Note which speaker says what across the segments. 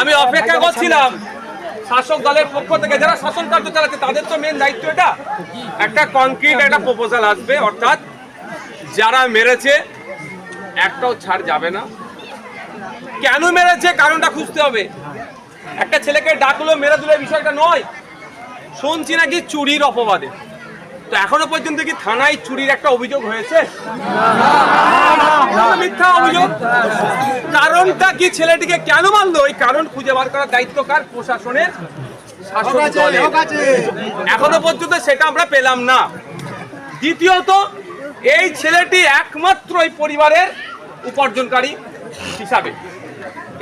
Speaker 1: আমি অপেক্ষা করছিলাম। শাসক দলের পক্ষ থেকে যারা শাসন কার্য চালাচ্ছে, তাদের তো মেন দায়িত্ব এটা। একটা কংক্রিট একটা প্রপোজাল আসবে, অর্থাৎ যারা মেরেছে, একটাও ছাড় যাবে না। কেন মেরেছে? কারণটা খুঁজতে হবে। একটা ছেলেকে ডাকলো, মেরে দিলে বিষয়টা নয়। শুনছি নাকি চুরির অপবাদে। তো এখনও পর্যন্ত কি থানায় চুরির একটা অভিযোগ হয়েছে মিথ্যা অভিযোগ কারণটা কি ছেলেটিকে কেন মারলো ওই কারণ খুঁজে বার করার দায়িত্ব কার প্রশাসনের। এখনও পর্যন্ত সেটা আমরা পেলাম না দ্বিতীয়ত এই ছেলেটি একমাত্র এই পরিবারের উপার্জনকারী হিসাবে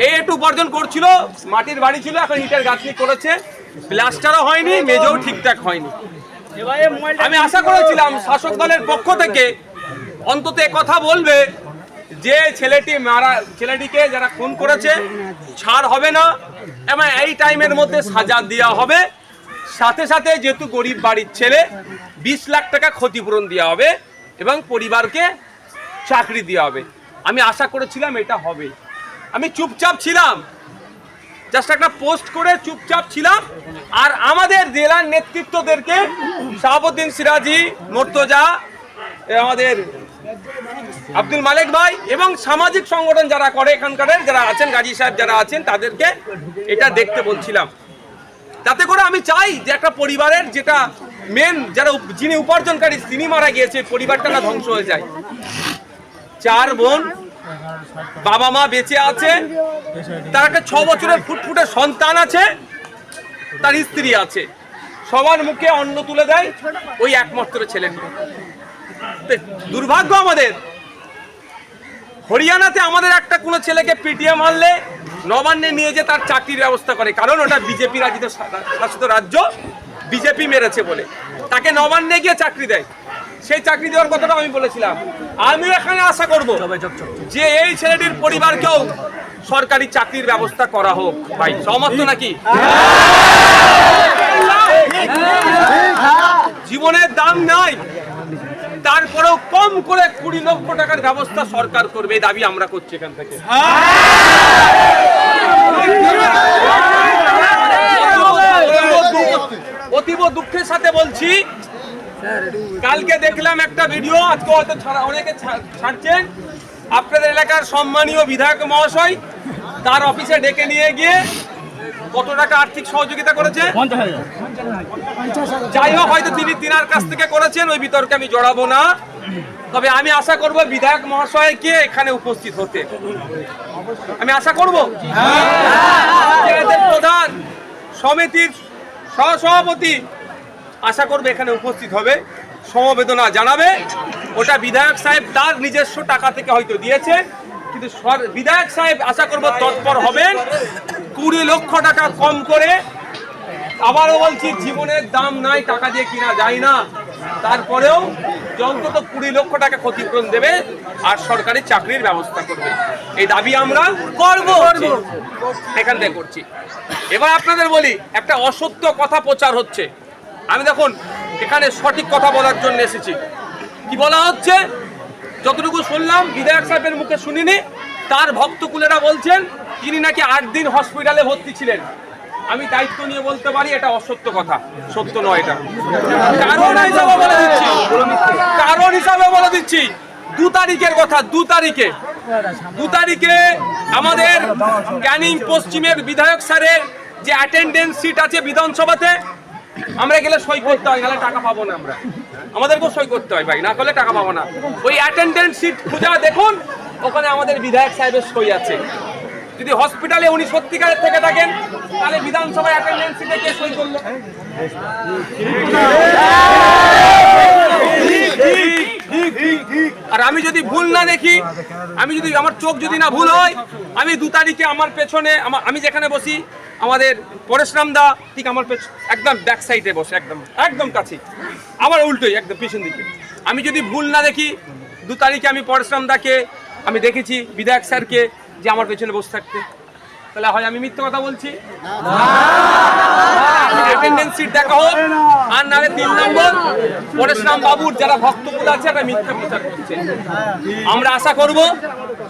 Speaker 1: এই একটু উপার্জন করছিল মাটির বাড়ি ছিল এখন ইটের গাছনি করেছে প্লাস্টারও হয়নি মেজও ঠিকঠাক হয়নি আমি আশা করেছিলাম শাসক দলের পক্ষ থেকে অন্তত কথা বলবে যে ছেলেটি মারা, ছেলেটিকে যারা খুন করেছে, ছাড় হবে না, এবং এই টাইমের মধ্যে সাজা দেওয়া হবে। সাথে সাথে যেহেতু গরিব বাড়ির ছেলে, বিশ লাখ টাকা ক্ষতিপূরণ দেওয়া হবে এবং পরিবারকে চাকরি দেওয়া হবে। আমি আশা করেছিলাম এটা হবে। আমি চুপচাপ ছিলাম। জাস্ট একটা পোস্ট করে চুপচাপ ছিলাম। আর আমাদের জেলার নেতৃত্বদেরকে শাহাবুদ্দিন সিরাজি, মোর্তজা আমাদের আব্দুল মালিক ভাই এবং সামাজিক সংগঠন যারা করে এখানকার, যারা আছেন, গাজী সাহেব যারা আছেন, তাদেরকে এটা দেখতে বলছিলাম। তাতে করে আমি চাই যে একটা পরিবারের যেটা মেন যারা যিনি উপার্জনকারী, তিনি মারা গিয়েছে, পরিবারটা না ধ্বংস হয়ে যায়। চার বোন বাবা মা বেঁচে আছে, তার একটা ছ বছরের ফুটফুটে সন্তান আছে, তার স্ত্রী আছে। সবার মুখে অন্ন তুলে দেয় ওই একমাত্র ছেলেটি তো, দুর্ভাগ্য আমাদের। হরিয়ানাতে আমাদের একটা কোনো ছেলেকে পিটিয়ে মারলে নবান্নে নিয়ে যে তার চাকরির ব্যবস্থা করে, কারণ ওটা বিজেপি রাজিত শাসিত রাজ্য, বিজেপি মেরেছে বলে। তাকে নবান্নে গিয়ে চাকরি দেয়। সেই চাকরি দেওয়ার কথাটা আমি বলেছিলাম। আমি এখানে আশা করব যে এই ছেলেটির পরিবারকেও সরকারি চাকরির ব্যবস্থা করা হোক। ভাই সহমত তো নাকি? জীবনের দাম নাই। তারপরেও কম করে কুড়ি লক্ষ টাকার ব্যবস্থা সরকার করবে এই দাবি আমরা করছি এখান থেকে। অতীব দুঃখের সাথে বলছি কালকে দেখলাম একটা ভিডিও আজকে হয়তো অনেকে ছাড়ছেন। আপনাদের এলাকার সম্মানীয় বিধায়ক মহাশয় তার অফিসে ডেকে নিয়ে গিয়ে কত টাকা আর্থিক সহযোগিতা করেছে? যাই হোক হয়তো তিনি তিনার কাছ থেকে করেছেন ওই বিতর্কে আমি জড়াবো না। তবে আমি আশা করব বিধায়ক মহাশয়কে এখানে উপস্থিত হতে। আমি আশা করব? পঞ্চায়েতের প্রধান সমিতির সহসভাপতি আশা করবে এখানে উপস্থিত হবে। সমবেদনা জানাবে। ওটা বিধায়ক সাহেব তার নিজস্ব টাকা থেকে হয়তো দিয়েছে। কিন্তু বিধায়ক সাহেব আশা করব তৎপর হবেন। কুড়ি লক্ষ টাকা কম করে আবারও বলছি জীবনের দাম নাই টাকা দিয়ে কিনা যায় না। তারপরেও অন্তত কুড়ি লক্ষ টাকা ক্ষতিপূরণ দেবে আর সরকারি চাকরির ব্যবস্থা করবে। এই দাবি আমরা করব। এখান থেকে করছি। এবার আপনাদের বলি একটা অসত্য কথা প্রচার হচ্ছে। আমি দেখুন, এখানে সঠিক কথা বলার জন্য এসেছি। কি বলা হচ্ছে? যতটুকু শুনলাম, বিধায়ক সাহেবের মুখে শুনিনি, তার ভক্তকুলেরা বলছেন, তিনি নাকি আট দিন হসপিটালে ভর্তি ছিলেন। আমি দায়িত্ব নিয়ে বলতে পারি, এটা অসত্য কথা, সত্য নয় এটা। কারণ হিসাবে বলে দিচ্ছি। কারণ হিসাবে বলে দিচ্ছি, দু তারিখের কথা, দু তারিখে। দু তারিখে আমাদের ক্যানিং পশ্চিমের বিধায়ক স্যারের যে অ্যাটেন্ডেন্স সিট আছে বিধানসভাতে আমরা গেলে সই করতে হয়, নাহলে টাকা পাবো না আমরা। আমাদেরকেও সই করতে হয় ভাই, না করলে টাকা পাবো না। ওই অ্যাটেন্ডেন্ট সিট খুঁজা দেখুন, ওখানে আমাদের বিধায়ক সাহেবের সই আছে। যদি হসপিটালে উনি সত্যিকারের থেকে থাকেন, তাহলে বিধানসভায় অ্যাটেন্ডেন্স সিটে কে সই করল? আর আমি যদি ভুল না দেখি, আমি যদি, আমার চোখ যদি না ভুল হয়, আমি দু তারিখে আমার পেছনে আমি যেখানে বসি, আমাদের পরেশরাম দা ঠিক আমার একদম ব্যাক সাইডে বসে, একদম একদম কাছে। আমার উল্টোই, একদম পিছন দিকে। আমি যদি ভুল না দেখি, দু তারিখে আমি পরেশরাম দাকে আমি দেখেছি বিধায়ক স্যারকে, যে আমার পেছনে বসে থাকতে। তাহলে হয় আমি মিথ্যে কথা বলছি? সিট দেখা হোক। আর নালে তিন নম্বর পরেশরাম বাবুর যারা ভক্তকুল আছে একটা মিথ্যা প্রচার করছে। আমরা আশা করব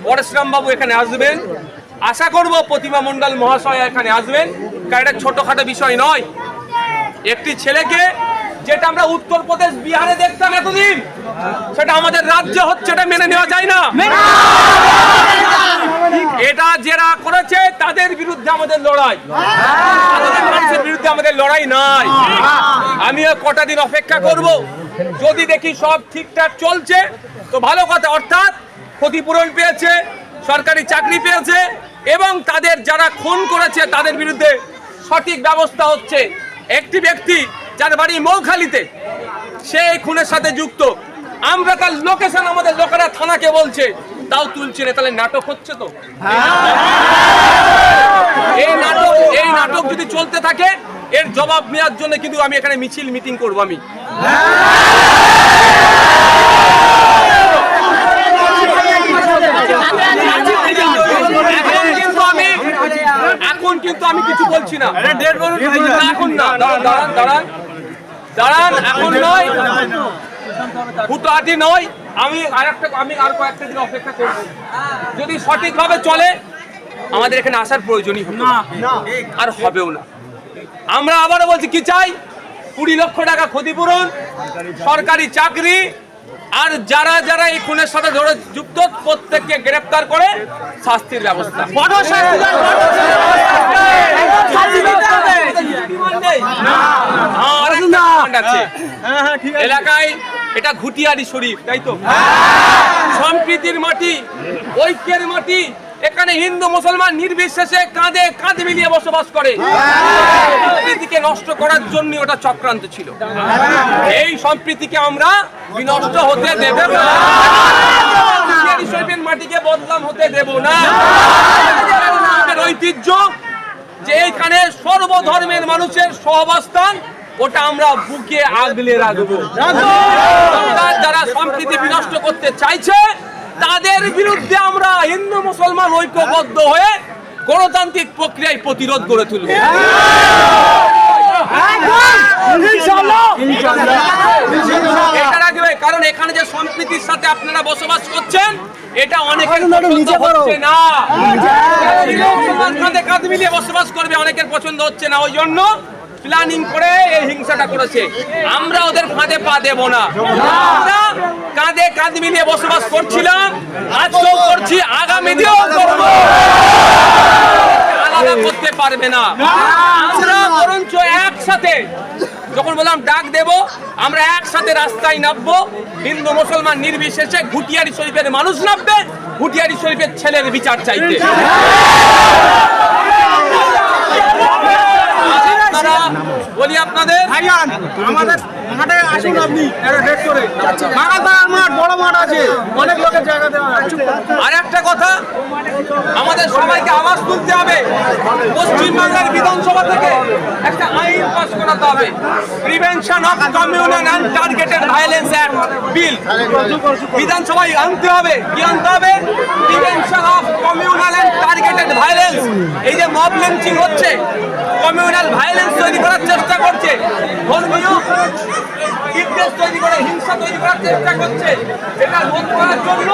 Speaker 1: পরেশরাম বাবু এখানে আসবেন। আশা করব প্রতিমা মণ্ডল মহাশয় এখানে আসবেন। কারণ এটা ছোটখাটো বিষয় নয়। একটি ছেলেকে যেটা আমরা উত্তরপ্রদেশ বিহারে দেখতাম এতদিন সেটা আমাদের রাজ্য হচ্ছে এটা মেনে নেওয়া যায় না। এটা যারা করেছে তাদের বিরুদ্ধে আমাদের লড়াই। সাধারণ মানুষের বিরুদ্ধে আমাদের লড়াই নাই। আমিও কটা দিন অপেক্ষা করব। যদি দেখি সব ঠিকঠাক চলছে, তো ভালো কথা, অর্থাৎ ক্ষতিপূরণ পেয়েছে, সরকারি চাকরি পেয়েছে, এবং তাদের যারা খুন করেছে, তাদের বিরুদ্ধে সঠিক ব্যবস্থা হচ্ছে। একটি ব্যক্তি যার বাড়ি মৌখালিতে, সে খুনের সাথে যুক্ত। আমরা তার লোকেশন আমাদের লোকেরা থানাকে বলছে। তাও তুলছে না তাহলে নাটক হচ্ছে তো? এই নাটক এই নাটক যদি চলতে থাকে এর জবাব নেওয়ার জন্য কিন্তু আমি এখানে মিছিল মিটিং করব আমি। এখন কিন্তু আমি কিছু বলছি না। এখন না দাঁড়ান দাঁড়ান দাঁড়ান। দাঁড়ান এখন নয়। হুটোহাটি নয়। আমি আর একটা আমি আর কয়েকটা দিন অপেক্ষা করব। যদি সঠিকভাবে চলে আমাদের এখানে আসার প্রয়োজনই হবে না। আর হবেও না। আমরা আবারও বলছি কি চাই? কুড়ি লক্ষ টাকা ক্ষতিপূরণ সরকারি চাকরি আর যারা যারা এই খুনের সাথে ধরে যুক্ত প্রত্যেককে গ্রেফতার করে শাস্তির ব্যবস্থা। বড় শাস্তি দাও, বড় শাস্তি দাও। হ্যাঁ, আছে। এলাকায় এটা ঘুটিয়ারি শরীফ, তাই তো? সম্প্রীতির মাটি, ঐক্যের মাটি, এখানে হিন্দু, মুসলমান নির্বিশেষে কাঁধে কাঁধ মিলিয়ে বসবাস করে। সম্প্রীতিকে নষ্ট করার জন্য ওটা চক্রান্ত ছিল। এই সম্প্রীতিকে আমরা বিনষ্ট হতে দেব না। মাটিকে বদলাম হতে দেব না। ঐতিহ্য যে এইখানে সর্বধর্মের মানুষের সহাবস্থান ওটা আমরা বুকে আগলে রাখব। সরকার যারা সম্প্রীতি বিনষ্ট করতে চাইছে তাদের বিরুদ্ধে আমরা হিন্দু মুসলমান ঐক্যবদ্ধ হয়ে গণতান্ত্রিক প্রক্রিয়ায় প্রতিরোধ করে তুলব। এটা রাখবে কারণ এখানে যে সম্প্রীতির সাথে আপনারা বসবাস করছেন এটা অনেকের পছন্দ হচ্ছে না। কাঁধ মিলিয়ে বসবাস করবে অনেকের পছন্দ হচ্ছে না ওই জন্য প্ল্যানিং করে এই হিংসাটা করেছে। আমরা ওদের ফাঁদে পা দেব না। আমরা কাঁধে কাঁধ মিলিয়ে বসবাস করছিলাম, আজকেও করছি আগামী দিনেও করব। আলাদা করতে পারবে না। আমরা বরঞ্চ একসাথে, যখন বললাম ডাক দেব, আমরা একসাথে রাস্তায় নামবো। হিন্দু, মুসলমান নির্বিশেষে ঘুটিয়ারি শরীফের মানুষ নামবে, ঘুটিয়ারি শরীফের ছেলের বিচার চাইতে আপনারা বলি আপনাদের
Speaker 2: আমাদের মাঠে আসুন আপনি। একটা করে। বাগাতার মাঠ বড় মাঠ আছে। অনেক লোকের জায়গা দেওয়া
Speaker 1: আর একটা কথা আমাদের সবাইকে আওয়াজ তুলতে হবে। পশ্চিমবাংলার বিধানসভা থেকে একটা আইন পাস করাতে হবে। Prevention of communal and targeted violence act bill বিধানসভায় আনতে হবে। কি আনতে হবে? Prevention of communal and targeted violence এই যে মব লিঞ্চিং হচ্ছে কমিউনাল ভায়োলেন্স তৈরি করার চেষ্টা করছে। ধর্মীয় বিদ্বেষ তৈরি করে, হিংসা তৈরি করার চেষ্টা করছে। এটা রোধ করার জন্য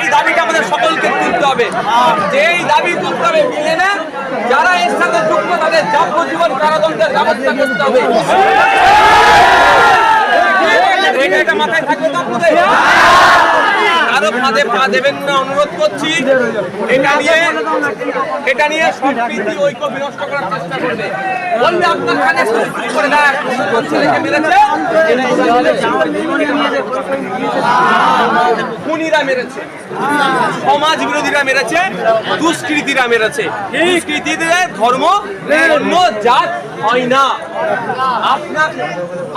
Speaker 1: এই দাবিটা আমাদের সকলকে তুলতে হবে। এই দাবি তুলতে হবে মিলে না যারা এর সাথে যুক্ত, তাদের যাবজ্জীবন কারাদণ্ডের ব্যবস্থা করতে হবে। মাথায় থাকবে তো আরও ফাঁদে পা দেবেন না অনুরোধ করছি। এটা নিয়ে এটা নিয়ে সম্প্রীতি, ঐক্য বিনষ্ট করার চেষ্টা করবে। মেরেছে। সমাজ বিরোধীরা মেরেছে মেরেছে। ধর্ম অন্য জাত হয় না।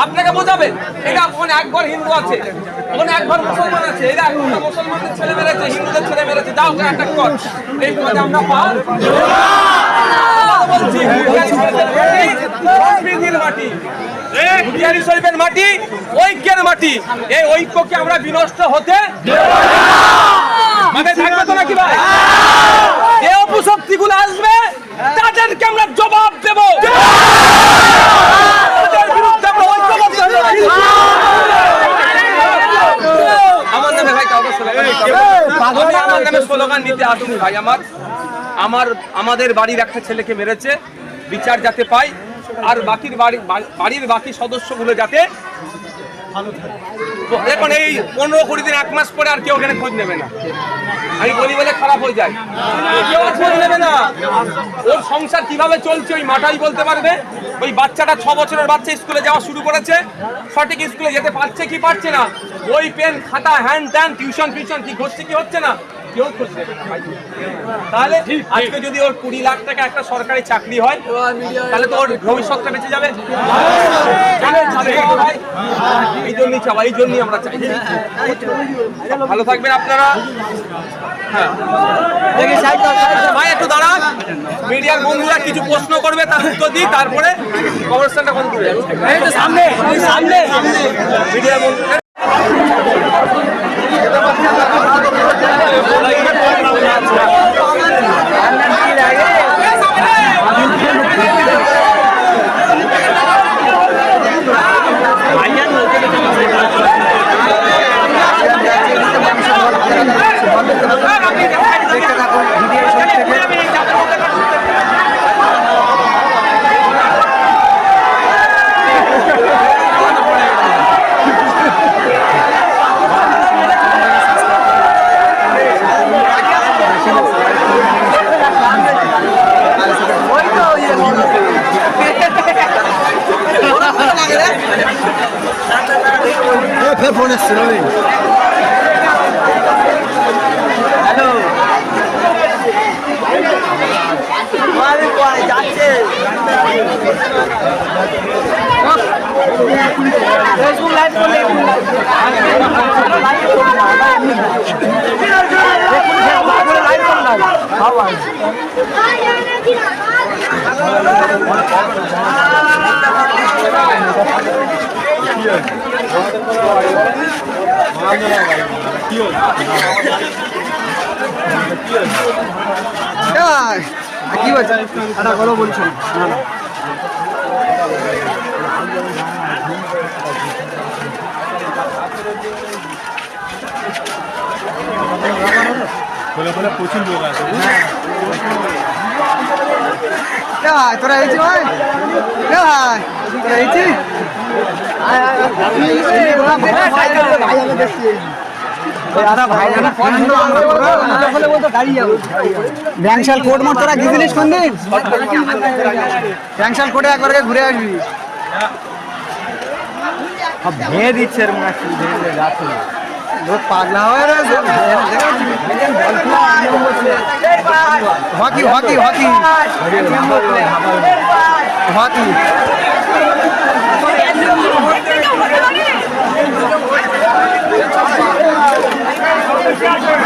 Speaker 1: আপনাকে বোঝাবেন, এটা ওখানে একবার হিন্দু আছে। মাটি, ঐক্যের মাটি। এই ঐক্যকে আমরা বিনষ্ট হতে মাথায় থাকবে তো নাকি ভাই? যে আসবে তাদেরকে আমরা জবাব দেব তাদের বিরুদ্ধে আমরা ঐক্যবদ্ধ হয়ে লড়াই করব। আমার নামে ভাই কাউকে স্লোগান নিতে হবে না। আমি আমার নামে স্লোগান দিতে আসি ভাই আমার। আমার, আমাদের বাড়ির একটা ছেলেকে মেরেছে, বিচার যাতে পাই, আর বাকির বাড়ি, বাড়ির বাকি সদস্যগুলো যাতে দেখুন, এই পনেরো কুড়ি দিন, এক মাস পরে আর কেউ এখানে খোঁজ নেবে না। আমি বলি বলে খারাপ হয়ে যায়। কেউ খোঁজ নেবে না। ওর সংসার কীভাবে চলছে, ওই মাঠাই বলতে পারবে? ওই বাচ্চাটা ছ বছরের বাচ্চা স্কুলে যাওয়া শুরু করেছে, সঠিক স্কুলে যেতে পারছে কি পারছে না? বই, পেন, খাতা হ্যান্ড ট্যান টিউশন, ফিউশন কি হচ্ছে কি হচ্ছে না? কেউ খোঁজ নেবে না ভাই। তাহলে আজকে যদি ওর কুড়ি লাখ টাকা একটা সরকারি চাকরি হয় তাহলে তো ওর ভবিষ্যৎটা বেঁচে যাবে। এই জন্যই চাওয়া এই জন্যই আমরা চাই। ভালো থাকবেন আপনারা। হ্যাঁ। ভাই একটু দাঁড়ান মিডিয়ার বন্ধুরা কিছু প্রশ্ন করবে তার উত্তর দিই তারপরে কবরস্থানটা বন্ধ করে সামনে সামনে। মিডিয়ার বন্ধুরা
Speaker 3: কি বলছে? একটা কথা বলছো কে ভাই তোরা এইছি ভাই? কে ভাই? তোরা এইছি ব্যাংশাল কোর্ট মোট তোরা গেছিলিস কোন দিন ব্যাংশাল কোর্টে একবার ঘুরে আসবি। ভেঙে দিচ্ছে লোক পাগলা হয়ে রয়েছে। Hockey hockey. হকি। হকি। ভাইজান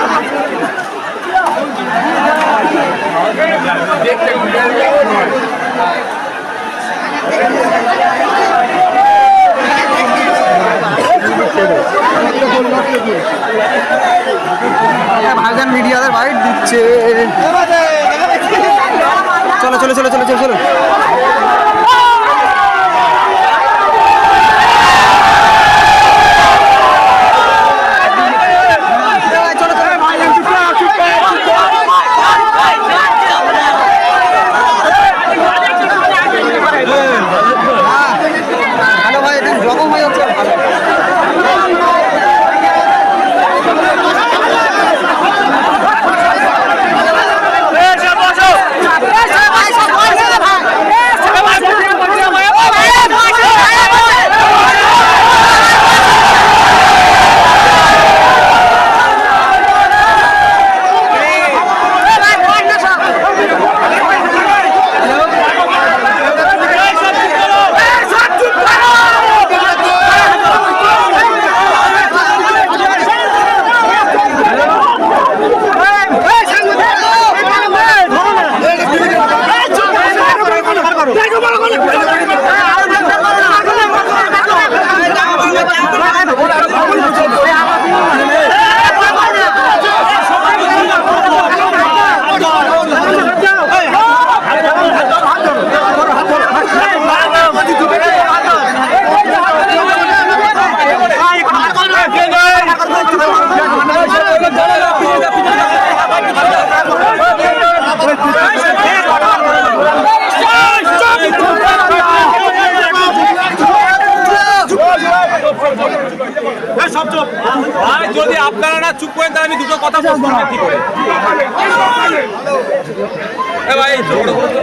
Speaker 1: চুপ করেন তাহলে আমি দুটো কথা বলব না কি করে এ ভাই করো, করো।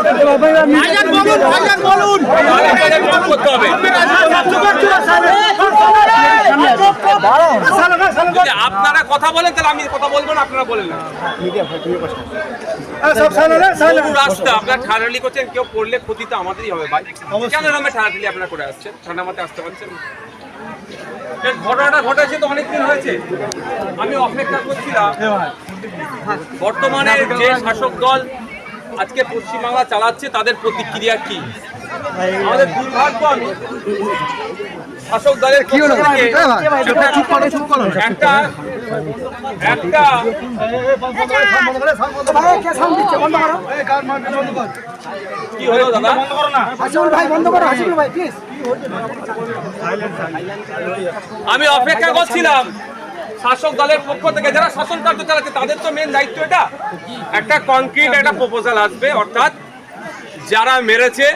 Speaker 2: ভাইজান বলুন ভাইজান বলুন
Speaker 1: যদি আপনারা কথা বলেন তাহলে আমি কথা বলব না আপনারা বলেন রাস্তা আপনারা ঠাড়ালি করছেন কেউ করলে ক্ষতি তো আমাদেরই হবে ভাই। কেন নামে ঠাড়াঠালি আপনারা করে আসছেন? ঠান্ডা মাথায় আসতে পারছেন ঘটনাটা ঘটেছে তো অনেকদিন হয়েছে। আমি অপেক্ষা করছিলাম। বর্তমানে যে শাসক দল আজকে পশ্চিমবাংলা চালাচ্ছে তাদের প্রতিক্রিয়া কি? আমাদের দুর্ভাগ্য আমি। শাসক দলের কি একটা একটা কি হলো দাদা? আমি অপেক্ষা করছিলাম। শাসক দলের পক্ষ থেকে যারা শাসন কার্য চালাচ্ছে, তাদের তো মেন দায়িত্ব এটা। একটা কংক্রিট একটা প্রপোজাল আসবে, অর্থাৎ যারা মেরেছে